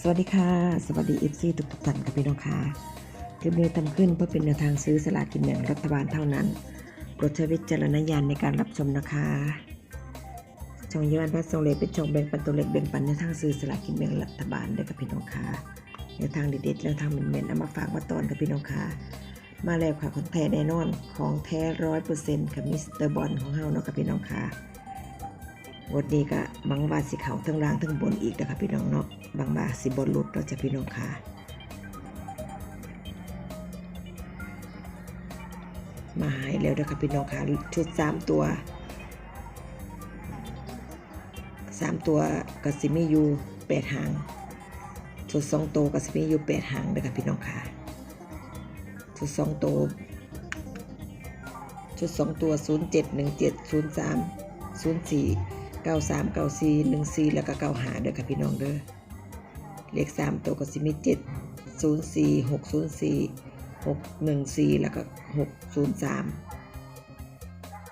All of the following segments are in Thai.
สวัสดีค่ะ สวัสดีเอฟซีทุกทุกท่านกับพี่น้องค่ะคลิปนี้ทำขึ้นเพื่อเป็นแนวทางซื้อสลากกินแบ่งรัฐบาลเท่านั้นโปรดใช้วิจารณญาณในการรับชมนะคะช่องยี่วันพัดทรงเล็เป็นช่องแบ่งปันตัวเล็กแบ่งปันในวทางซื้อสลากกินแบ่งรัฐบาลด้วยกับพี่น้องค่ะแนวทางเด็ดๆแล้วทางเหม็นๆเอามาฝากมาตอนกับพี่น้องค่ะมาแล้วค่ะของแท้แน่นอนของแท้ร้อยเปอร์เซ็นต์กับมิสเตอร์บอลของเฮาเนาะกับพี่น้องค่ะวันนี้ก็บางบาสิเขาทั้งล่างทั้งบนอีกนะคะพี่น้องเนาะ บางบาสิบนหลุดเราจะพี่น้องค่ะมาหายแล้วนะคะพี่น้องค่ะชุดสามตัวสามตัวกัสิมีอยู่แปดหางชุดสองตัวกสิมีอยู่แปดหางนะคะพี่น้องค่ะชุดสองตัวชุดสองตัวศูนย์เจ็ดหนึ่งเจ็ดศูนย์สามศูนย์สี่เก้าสามเก้าสี่หนึ่งสี่แล้วก็เก้าหาเด้อค่ะพี่น้องเด้อ เลขสามตัวก็สิมีเจ็ดศูนย์สี่หกศูนย์สี่หกหนึ่งสี่แล้วก็หกศูนย์สาม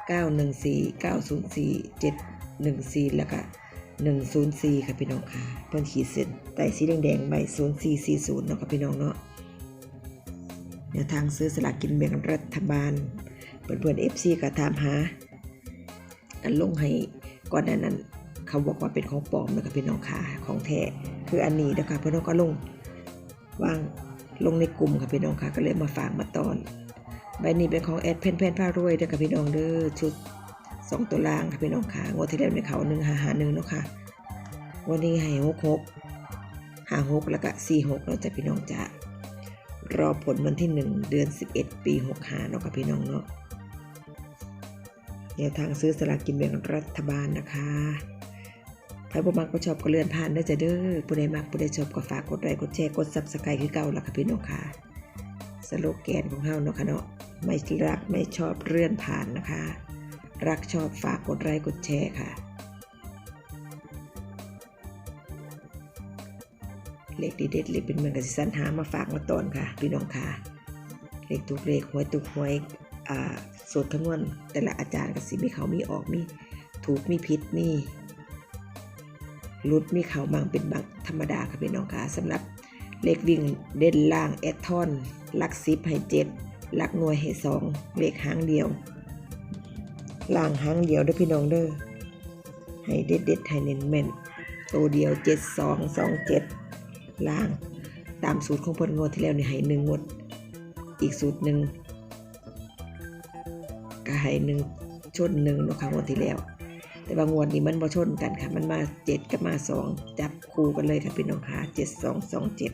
เก้าหนึ่งสี่เก้าศูนย์สี่เจ็ดหนึ่งสี่แล้วก็หนึ่งศูนย์สี่ค่ะพี่น้องค่ะเพิ่นขีดเส้นใต้สีแดงๆใบศูนย์สี่สี่ศูนย์เนาะค่ะพี่น้องเนาะแนวทางซื้อสลากกินแบ่งรัฐบาลเพื่อนๆเอฟซีก็ถามหา อันลงให้ก่อนหน้านั้นเขาบอกว่าเป็นของปลอมนะคะพี่น้องค่ะของแท้ คืออันนี้นะคะพี่น้องก็ลงวางลงในกลุ่มค่ะพี่น้องค่ะก็เลยมาฝากมาตอนใบนี้เป็นของแอดเพนเพนผ้ารวยเด้อค่ะพี่น้องเด้อชุดสองตัวล่างค่ะพี่น้องค่ะงวดที่แล้วในเขาหนึ่งหาหาหนึ่งเนาะค่ะวันนี้ให้หกหกหาหกแล้วก็สี่หกเราจะพี่น้องจะรอผลวันที่หนึ่งเดือนสิบเอ็ดปีหกหาเนาะค่ะพี่น้องเนาะแนวทางซื้อสลากกินแบ่งรัฐบาลนะคะ ใครบ่มักก็ชอบก็เลื่อนผ่านได้จะเด้อผู้ใดมักผู้ใดชอบก็ฝากกดไลค์กดแชร์กดซับสไครต์คือเก่าล่ะค่ะพี่น้องค่ะ สโลแกนของเฮาเนาะค่ะเนาะไม่รักไม่ชอบเลื่อนผ่านนะคะ รักชอบฝากกดไลค์กดแชร์ค่ะเลขดีเด็ดเลขเป็นเมืองกสิสันหามาฝากมาตอนค่ะ พี่น้องค่ะเลขทุกเลขหวยทุกหวยอ่าสูตรคำนวณแต่ละอาจารย์ก็สิมีเขามีออกมีถูกมีผิดมี รุดมีเขาบางเป็นบางธรรมดาค่ะพี่น้องค่ะสำหรับเลขวิ่งเด่นล่างแอดทอนลักซิปให้เจ็ดลักหน่วยให้สองเลขหางเดียวล่างหางเดียวเด้อพี่น้องเด้อให้เด็ดเด็ดให้เน้นแม่นตัวเดียวเจ็ดสองสองเจ็ดล่างตามสูตรของพิ่นงวดที่แล้วนี่ให้หนึ่งงวดอีกสูตรหนึ่งก็ให้หนึ่งชนหนึ่งนะคะงวดที่แล้ว แต่บางวดนี้มันบ่ชนกันค่ะ มันมาเจ็ดกับมาสองจับคู่กันเลยค่ะพี่น้องค่ะเจ็ดสองสองเจ็ด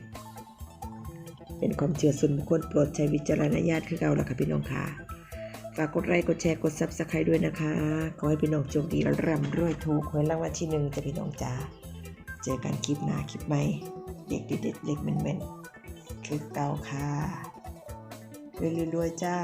เป็นความเชื่อส่วนบุคคลโปรดใช้วิจารณญาณคือเก่าละค่ะพี่น้องค่ะฝากกดไลค์กดแชร์กดซับสไครต์ด้วยนะคะ ขอให้พี่น้องโชคดีและร่ำรวยถูกหวยรางวัลที่หนึ่งจะพี่น้องจ๋าเจอกันคลิปหน้าคลิปใหม่เด็กเด็ดเล็กแม่นๆคือเก่าค่ะรวยๆๆจ้า